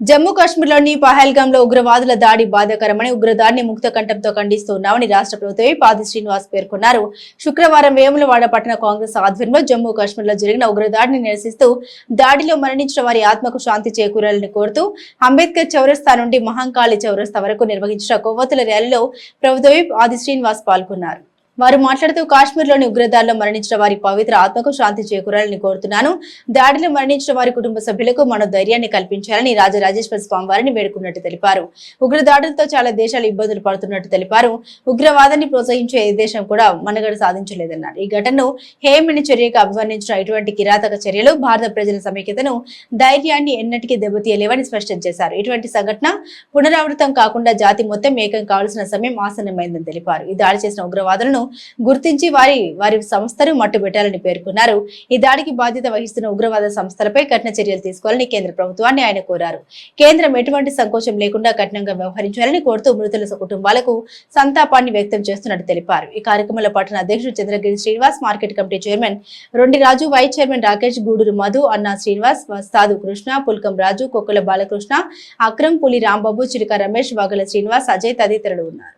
జమ్మూ కాశ్మీర్లోని పహల్గామ్లో ఉగ్రవాదుల దాడి బాధాకరమని ఉగ్రదాడిని ముక్త కంఠంతో ఖండిస్తున్నామని రాష్ట్ర ప్రభుత్వ పాది శ్రీనివాస్ పేర్కొన్నారు. శుక్రవారం వేములవాడ పట్టణ కాంగ్రెస్ ఆధ్వర్యంలో జమ్మూ కాశ్మీర్లో జరిగిన ఉగ్రదాడిని నిరసిస్తూ దాడిలో మరణించిన వారి ఆత్మకు శాంతి చేకూరాలని కోరుతూ అంబేద్కర్ చౌరస్తా నుండి మహంకాళి చౌరస్తా వరకు నిర్వహించిన కొవ్వొత్తుల ర్యాలీలో ప్రభుత్వ ఆది శ్రీనివాస్ పాల్గొన్నారు. వారు మాట్లాడుతూ కాశ్మీర్లోని ఉగ్రదాడిలో మరణించిన వారి పవిత్ర ఆత్మకు శాంతి చేకూరాలని కోరుతున్నాను. దాడిలో మరణించిన వారి కుటుంబ సభ్యులకు మన ధైర్యాన్ని కల్పించాలని రాజరాజేశ్వర స్వామి వారిని వేడుకున్నట్టు తెలిపారు. ఉగ్రదాడులతో చాలా దేశాలు ఇబ్బందులు పడుతున్నట్టు తెలిపారు. ఉగ్రవాదాన్ని ప్రోత్సహించే ఏ దేశం కూడా మనగడ సాధించలేదన్నారు. ఈ ఘటనను హేమిని చర్యగా అభివర్ణించిన ఇటువంటి కిరాతక చర్యలు భారత ప్రజల సమైక్యతను ధైర్యాన్ని ఎన్నటికీ దెబ్బతీయలేవని స్పష్టం చేశారు. ఇటువంటి సంఘటన పునరావృతం కాకుండా జాతి మొత్తం ఏకం కావాల్సిన సమయం ఆసన్నమైందని తెలిపారు. ఈ దాడి చేసిన ఉగ్రవాదులను గుర్తించి వారి వారి సంస్థను మట్టుబెట్టాలని పేర్కొన్నారు. ఈ దాడికి బాధ్యత వహిస్తున్న ఉగ్రవాద సంస్థలపై కఠిన చర్యలు తీసుకోవాలని కేంద్ర ప్రభుత్వాన్ని ఆయన కోరారు. కేంద్రం ఎటువంటి సంకోచం లేకుండా కఠినంగా వ్యవహరించాలని కోరుతూ మృతుల కుటుంబాలకు సంతాపాన్ని వ్యక్తం చేస్తున్నట్టు తెలిపారు. ఈ కార్యక్రమంలో పట్టణ అధ్యక్షుడు Chandragiri Srinivas market committee chairman రెండు రాజు వైస్ చైర్మన్ రాకేష్ గూడూరు మధు అన్నా శ్రీనివాస్ వస్తాదు కృష్ణ పుల్కం రాజు కొక్కుల బాలకృష్ణ అక్రమ్ పులి రాంబాబు చిలుక రమేష్ వాగల శ్రీనివాస్ అజయ్ తదితరులు ఉన్నారు.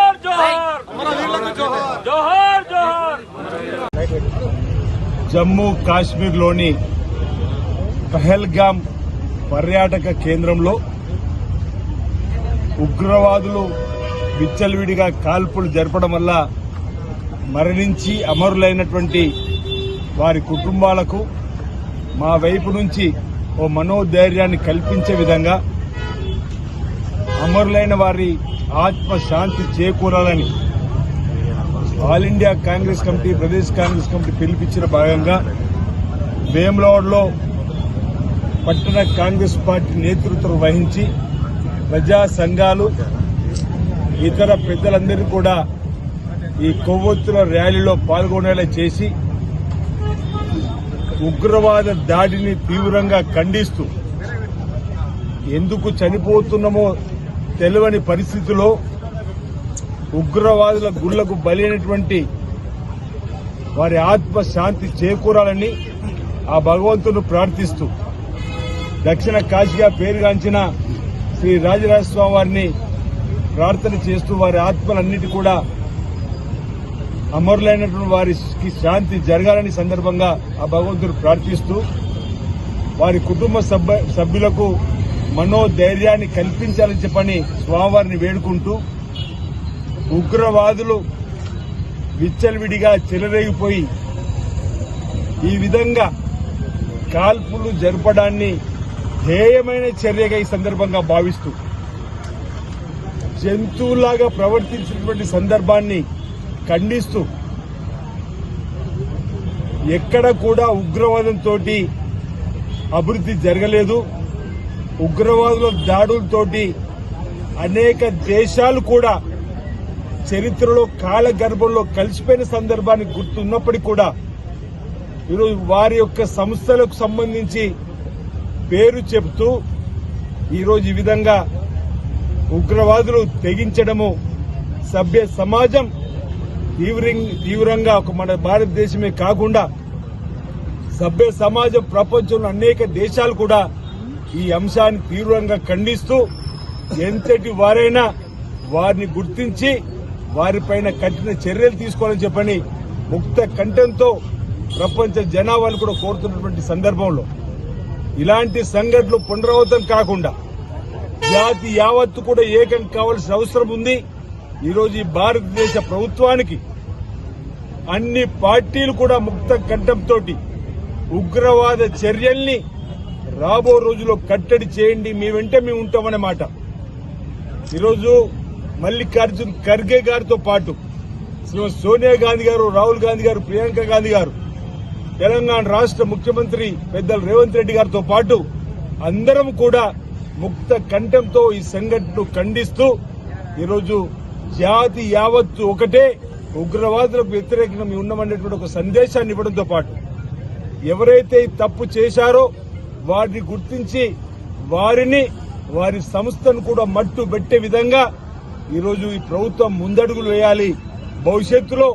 జోహార్! జోహార్ జోహార్ జమ్మూ కాశ్మీర్లోని పహల్గామ్ పర్యాటక కేంద్రంలో ఉగ్రవాదులు విచ్చలవిడిగా కాల్పులు జరపడం వల్ల మరణించి అమరులైనటువంటి వారి కుటుంబాలకు మా వైపు నుంచి ఓ మనోధైర్యాన్ని కల్పించే విధంగా అమరులైన వారి ఆత్మశాంతి చేకూరాలని all India Congress committee Pradesh Congress committee పిలిపించిన భాగంగా వేములవాడలో పట్టణ కాంగ్రెస్ పార్టీ నేతృత్వం వహించి ప్రజా సంఘాలు ఇతర పెద్దలందరినీ కూడా ఈ కొవ్వొత్తుల ర్యాలీలో పాల్గొనేలా చేసి ఉగ్రవాద దాడిని తీవ్రంగా ఖండిస్తూ ఎందుకు చనిపోతున్నామో తెలియని పరిస్థితిలో ఉగ్రవాదుల గుళ్ళకు బలైనటువంటి వారి ఆత్మ శాంతి చేకూరాలని ఆ భగవంతుడు ప్రార్థిస్తూ దక్షిణ కాశీగా పేరుగాంచిన శ్రీ రాజరాజస్వామి వారిని ప్రార్థన చేస్తూ వారి ఆత్మలన్నిటి కూడా అమరులైనటువంటి వారికి శాంతి జరగాలని సందర్భంగా ఆ భగవంతుడు ప్రార్థిస్తూ వారి కుటుంబ సభ్య సభ్యులకు మనోధైర్యాన్ని కల్పించాలని చెప్పని స్వామివారిని వేడుకుంటూ ఉగ్రవాదులు విచ్చలవిడిగా చెలరేగిపోయి ఈ విధంగా కాల్పులు జరపడాన్ని ధ్యేయమైన చర్యగా ఈ సందర్భంగా భావిస్తూ జంతువులాగా ప్రవర్తించినటువంటి సందర్భాన్ని ఖండిస్తూ ఎక్కడ కూడా ఉగ్రవాదంతో అభివృద్ధి జరగలేదు. ఉగ్రవాదుల దాడులతోటి అనేక దేశాలు కూడా చరిత్రలో కాలగర్భంలో కలిసిపోయిన సందర్భాన్ని గుర్తున్నప్పటికీ కూడా ఈరోజు వారి యొక్క సంస్థలకు సంబంధించి పేరు చెబుతూ ఈరోజు ఈ విధంగా ఉగ్రవాదులు తెగించడము సభ్య సమాజం తీవ్రంగా ఒక మన భారతదేశమే కాకుండా సభ్య సమాజం ప్రపంచంలో అనేక దేశాలు కూడా ఈ అంశాన్ని తీవ్రంగా ఖండిస్తూ ఎంతటి వారైనా వారిని గుర్తించి వారిపైన కఠిన చర్యలు తీసుకోవాలని చెప్పని ముక్త కంఠంతో ప్రపంచ జనాభాలు కూడా కోరుతున్నటువంటి సందర్భంలో. ఇలాంటి సంఘటనలు పునరావృతం కాకుండా జాతి యావత్తు కూడా ఏకం కావాల్సిన అవసరం ఉంది. ఈరోజు ఈ భారతదేశ ప్రభుత్వానికి అన్ని పార్టీలు కూడా ముక్త కంఠంతో ఉగ్రవాద చర్యల్ని రాబో రోజుల్లో కట్టడి చేయండి మీ వెంట మేము ఉంటామనే మాట. ఈరోజు మల్లికార్జున్ ఖర్గే గారితో పాటు శ్రీమతి సోనియా గాంధీ గారు రాహుల్ గాంధీ గారు ప్రియాంక గాంధీ గారు తెలంగాణ రాష్ట్ర ముఖ్యమంత్రి పెద్దలు రేవంత్ రెడ్డి గారితో పాటు అందరం కూడా ముక్త కంఠంతో ఈ సంఘటనను ఖండిస్తూ ఈరోజు జాతి యావత్తు ఒకటే ఉగ్రవాదులకు వ్యతిరేకంగా మేము ఉన్నామనేటువంటి ఒక సందేశాన్ని ఇవ్వడంతో పాటు ఎవరైతే తప్పు చేశారో వారిని గుర్తించి వారిని వారి సంస్థను కూడా మట్టు పెట్టే విధంగా ఈరోజు ఈ ప్రభుత్వం ముందడుగులు వేయాలి. భవిష్యత్తులో